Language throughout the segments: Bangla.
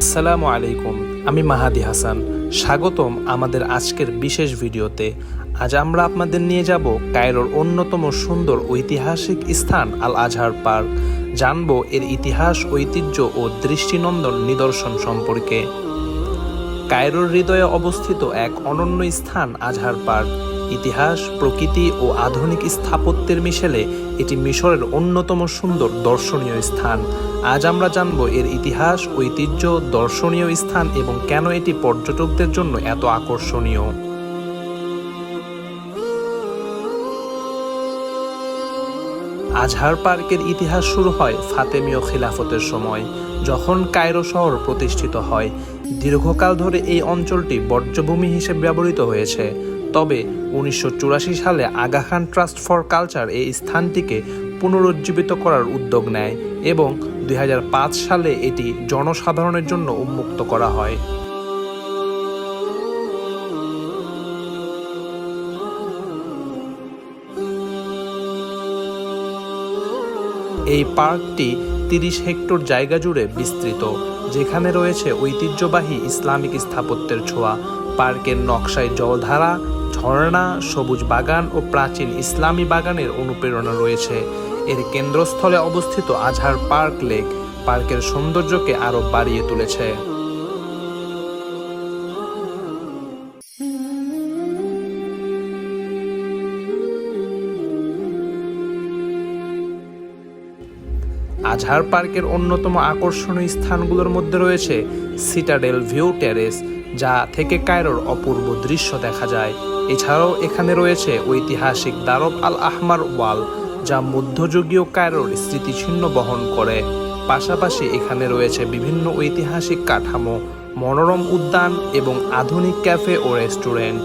আসসালামু আলাইকুম, আমি মাহাদি হাসান। স্বাগতম আমাদের আজকের বিশেষ ভিডিওতে। আজ আমরা আপনাদের নিয়ে যাব কায়রোর অন্যতম সুন্দর ঐতিহাসিক স্থান, আল আজহার পার্ক। জানব এর ইতিহাস, ঐতিহ্য ও দৃষ্টিনন্দন নিদর্শন সম্পর্কে। কায়রোর হৃদয়ে অবস্থিত এক অনন্য স্থান, আজহার পার্ক। ইতিহাস, প্রকৃতি ও আধুনিক স্থাপত্যের মিশেলে এটি মিশরের অন্যতম সুন্দর দর্শনীয় স্থান। আজ আমরা জানব এর ইতিহাস, ঐতিহ্য, দর্শনীয় স্থান এবং কেন এটি পর্যটকদের জন্য এত আকর্ষণীয়। আজহার পার্কের ইতিহাস শুরু হয় ফাতেমীয় খিলাফতের সময়, যখন কায়রো শহর প্রতিষ্ঠিত হয়। দীর্ঘকাল ধরে এই অঞ্চলটি বর্জ্যভূমি হিসেবে ব্যবহৃত হয়েছে। তবে উনিশশো চুরাশি সালে Aga Khan trust for culture এই স্থানটিকে পুনরুজ্জীবিত করার উদ্যোগ নেয় এবং দুই হাজার পাঁচ সালে এটি জনসাধারণের জন্য উন্মুক্ত করা হয়। এই পার্কটি তিরিশ হেক্টর জায়গা জুড়ে বিস্তৃত, যেখানে রয়েছে ঐতিহ্যবাহী ইসলামিক স্থাপত্যের ছোঁয়া, পার্কের নকশায় জলধারা ঝর্ণা, সবুজ বাগান ও প্রাচীন ইসলামী বাগানের অনুপ্রেরণা রয়েছে। এর কেন্দ্রস্থলে অবস্থিত আজহার পার্ক লেক, পার্কের সৌন্দর্যকে আরও বাড়িয়ে তুলেছে। আজহার পার্কের অন্যতম আকর্ষণীয় স্থানগুলোর মধ্যে রয়েছে সিটাডেল ভিউ টেরেস, যা থেকে কায়রোর অপূর্ব দৃশ্য দেখা যায়। এছাড়াও এখানে রয়েছে ঐতিহাসিক দারব আল আহমার ওয়াল, যা মধ্যযুগীয় কায়রোর স্মৃতিচিহ্ন বহন করে। পাশাপাশি এখানে রয়েছে বিভিন্ন ঐতিহাসিক কাঠামো, মনোরম উদ্যান এবং আধুনিক ক্যাফে ও রেস্টুরেন্ট।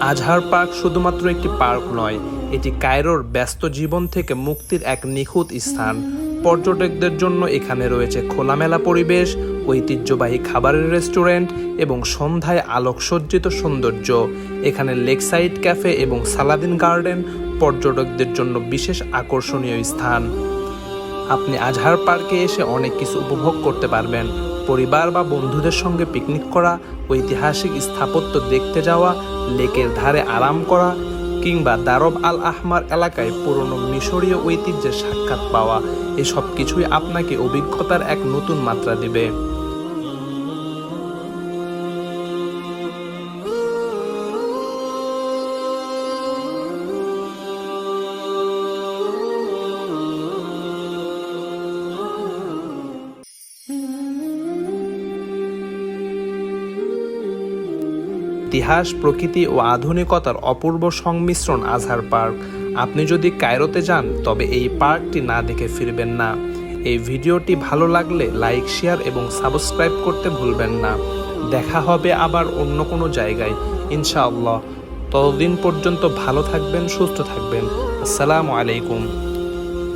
আজহার পার্ক শুধুমাত্র একটি পার্ক নয়, এটি কায়রোর ব্যস্ত জীবন থেকে মুক্তির এক নিখুঁত স্থান। পর্যটকদের জন্য এখানে রয়েছে খোলামেলা পরিবেশ, ঐতিহ্যবাহী খাবারের রেস্টুরেন্ট এবং সন্ধ্যায় আলোকসজ্জিত সৌন্দর্য। এখানে লেকসাইড ক্যাফে এবং সালাদিন গার্ডেন পর্যটকদের জন্য বিশেষ আকর্ষণীয় স্থান। আপনি আজহার পার্কে এসে অনেক কিছু উপভোগ করতে পারবেন। পরিবার বা বন্ধুদের সঙ্গে পিকনিক করা, ঐতিহাসিক স্থাপত্য দেখতে যাওয়া, লেকের ধারে আরাম করা, কিংবা দারব আল আহমার এলাকায় পুরনো মিশরীয় ঐতিহ্যের সাক্ষাৎ পাওয়া, এসব কিছুই আপনাকে অভিজ্ঞতার এক নতুন মাত্রা দেবে। ইতিহাস, প্রকৃতি ও আধুনিকতার অপূর্ব সংমিশ্রণ আজহার পার্ক। আপনি যদি কায়রোতে যান, তবে এই পার্কটি না দেখে ফিরবেন না। এই ভিডিওটি ভালো লাগলে লাইক, শেয়ার এবং সাবস্ক্রাইব করতে ভুলবেন না। দেখা হবে আবার অন্য কোনো জায়গায়। ইনশাআল্লাহ। ততদিন পর্যন্ত ভালো থাকবেন, সুস্থ থাকবেন। আসসালামু আলাইকুম।